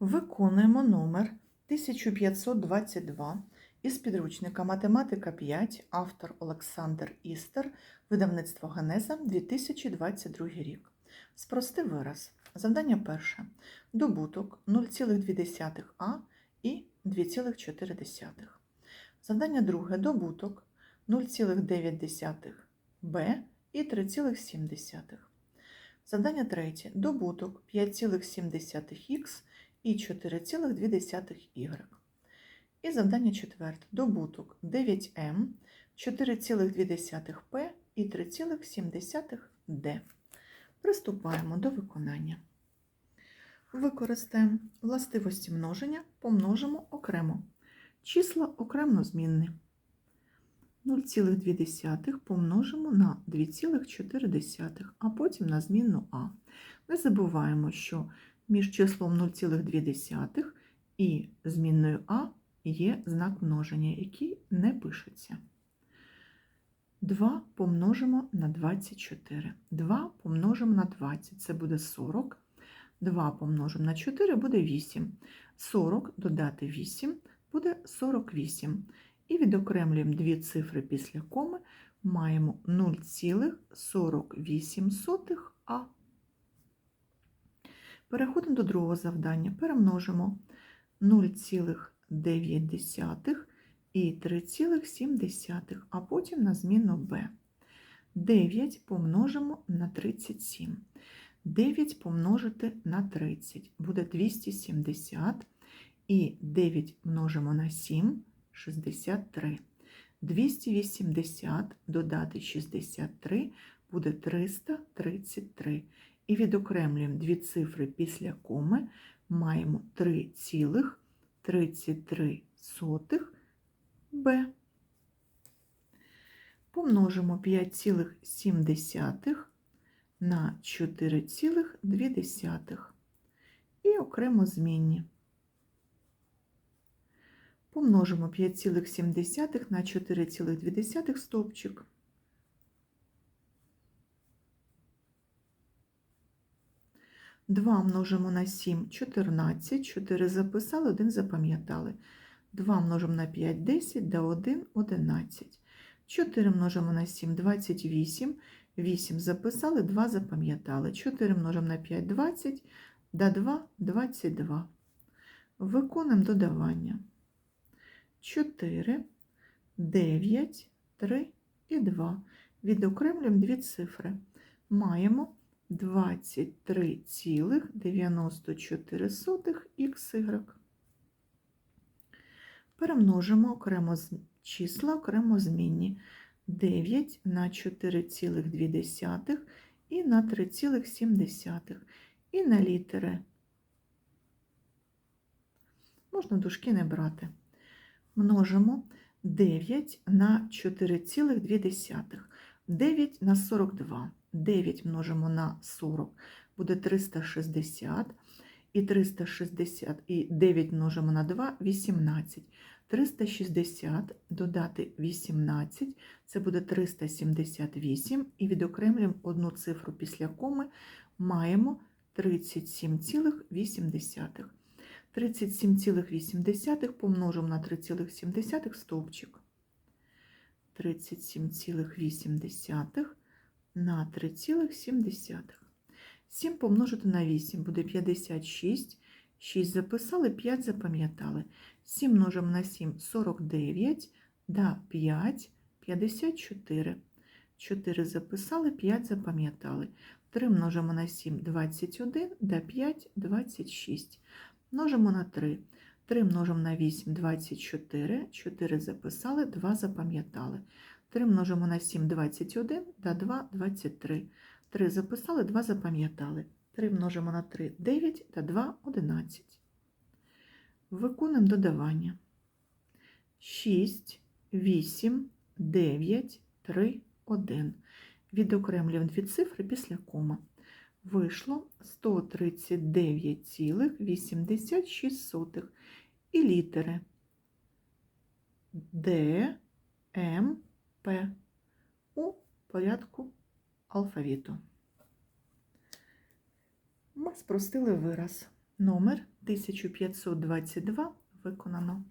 Виконуємо номер 1522 із підручника Математика 5, автор Олександр Істер, видавництво Генеза 2022 рік. Спрости вираз. Завдання перше. Добуток 0,2а і 2,4. Завдання друге. Добуток 0,9b і 3,7. Завдання третє. Добуток 5,7х і 4,2y. І завдання четверте. Добуток 9m, 4,2p і 3,7d. Приступаємо до виконання. Використаємо властивості множення, помножимо окремо. Числа окремо змінні. 0,2 помножимо на 2,4, а потім на змінну а. Не забуваємо, що між числом 0,2 і змінною а є знак множення, який не пишеться. 2 помножимо на 24. 2 помножимо на 20, це буде 40. 2 помножимо на 4 буде 8. 40 додати 8 буде 48. І відокремлюємо дві цифри після коми, маємо 0,48а. Переходимо до другого завдання. Перемножимо 0,9 і 3,7, а потім на зміну b. 9 помножимо на 37. 9 помножити на 30 буде 270. І 9 множимо на 7 63. 280 додати 63 буде 333. І відокремлюємо дві цифри після коми, маємо 3,33 b. Помножимо 5,7 на 4,2 і окремо змінні. Помножимо 5,7 на 4,2 стовпчик. Два множимо на 7 14, 4 записали, 1 запам'ятали. 2 множимо на 5 10, да 1 11. 4 множимо на 7 28, 8 записали, 2 запам'ятали. 4 множимо на 5 20, да 2 22. Виконуємо додавання. 4, 9, 3 і 2. Відокремлюємо дві цифри. Маємо 23,94xy. Перемножимо окремо числа окремо змінні 9 на 4,2 і на 3,7 і на літери. Можна дужки не брати множимо 9 на 4,2. 9 на 42. 9 множимо на 40 буде 360. І 360 і 9 множимо на 2 18. 360 додати 18, це буде 378, і відокремлюємо одну цифру після коми, маємо 37,8. 37,8 помножимо на 3,7 стовпчик. 37,8 на 3,7. 7 помножити на 8 буде 56. 6 записали, 5 запам'ятали. 7 множимо на 7 49, да 5, 54. 4 записали, 5 запам'ятали. 3 множимо на 7 21, да 5, 26. Множимо на 3. 3 множимо на 8 24, 4 записали, 2 запам'ятали. 3 множимо на 7 21, да 2 23. 3 записали, 2 запам'ятали. 3 множимо на 3 9 та 2 11. Виконуємо додавання. 6, 8, 9, 3, 1. Відокремлюємо дві цифри після кома вийшло 139,86 і літери Д, М, У порядку алфавіту. Ми спростили вираз. Номер 1522 виконано.